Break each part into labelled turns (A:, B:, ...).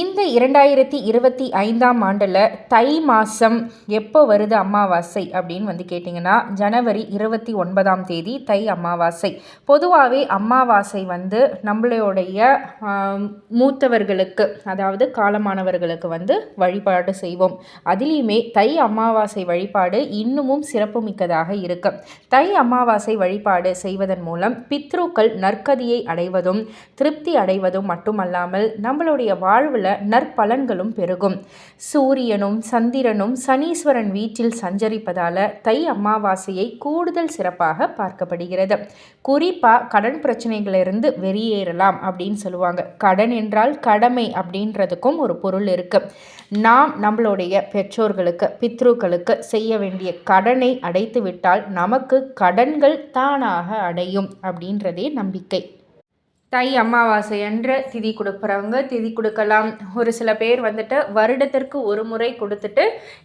A: இந்த இரண்டாயிரத்தி இருபத்தி ஐந்தாம் ஆண்டில் தை மாதம் எப்போ வருது அமாவாசை அப்படின்னு வந்து கேட்டிங்கன்னா ஜனவரி இருபத்தி ஒன்பதாம் தேதி தை அமாவாசை. பொதுவாகவே அமாவாசை வந்து நம்மளுடைய மூத்தவர்களுக்கு அதாவது காலமானவர்களுக்கு வந்து வழிபாடு செய்வோம். அதிலையுமே தை அமாவாசை வழிபாடு இன்னமும் சிறப்புமிக்கதாக இருக்கு. தை அமாவாசை வழிபாடு செய்வதன் மூலம் பித்ருக்கள் நற்கதியை அடைவதும் திருப்தி அடைவதும் மட்டுமல்லாமல் நம்மளுடைய வாழ்வில் நற்பலன்களும் பெருகும். சூரியனும் சந்திரனும் சனீஸ்வரன் வீட்டில் சஞ்சரிப்பதால தை அமாவாசையை கூடுதல் சிறப்பாக பார்க்கப்படுகிறது. குறிப்பாக கடன் பிரச்சனைகளிலிருந்து வெளியேறலாம் அப்படின்னு சொல்லுவாங்க. கடன் என்றால் கடமை அப்படின்றதுக்கும் ஒரு பொருள் இருக்கு. நாம் நம்மளுடைய பெற்றோர்களுக்கு பித்ருக்களுக்கு செய்ய வேண்டிய கடனை அடைத்து விட்டால் நமக்கு கடன்கள் தானாக அடையும் அப்படின்றதே நம்பிக்கை. தை அமாவாசை அன்று திதி கொடுக்குறவங்க திதி கொடுக்கலாம். ஒரு சில பேர் வந்துட்டு வருடத்திற்கு ஒரு முறை கொடுத்துட்டு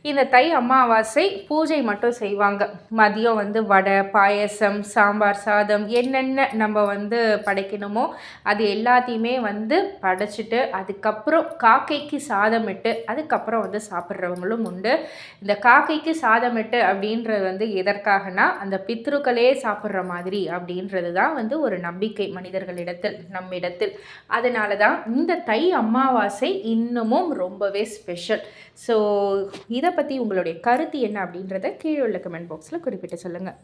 A: இந்த தை அமாவாசை பூஜை மட்டும் செய்வாங்க. மதியம் வந்து வடை பாயசம் சாம்பார் சாதம் என்னென்ன நம்ம வந்து படைக்கணுமோ அது எல்லாத்தையுமே வந்து படைச்சிட்டு அதுக்கப்புறம் காக்கைக்கு சாதமிட்டு அதுக்கப்புறம் வந்து சாப்பிட்றவங்களும் உண்டு. இந்த காக்கைக்கு சாதமிட்டு அப்படின்றது வந்து எதற்காகனா அந்த பித்ருக்களே சாப்பிட்ற மாதிரி அப்படின்றது தான் வந்து ஒரு நம்பிக்கை மனிதர்களிடத்தில். நம்மிடத்தில். அதனால தான் இந்த தை அமாவாசை இன்னமும் ரொம்பவே ஸ்பெஷல் ஸோ இதை பற்றி உங்களுடைய கருத்து என்ன அப்படின்றத கீழே உள்ள கமெண்ட் பாக்ஸில் குறிப்பிட்டு சொல்லுங்கள்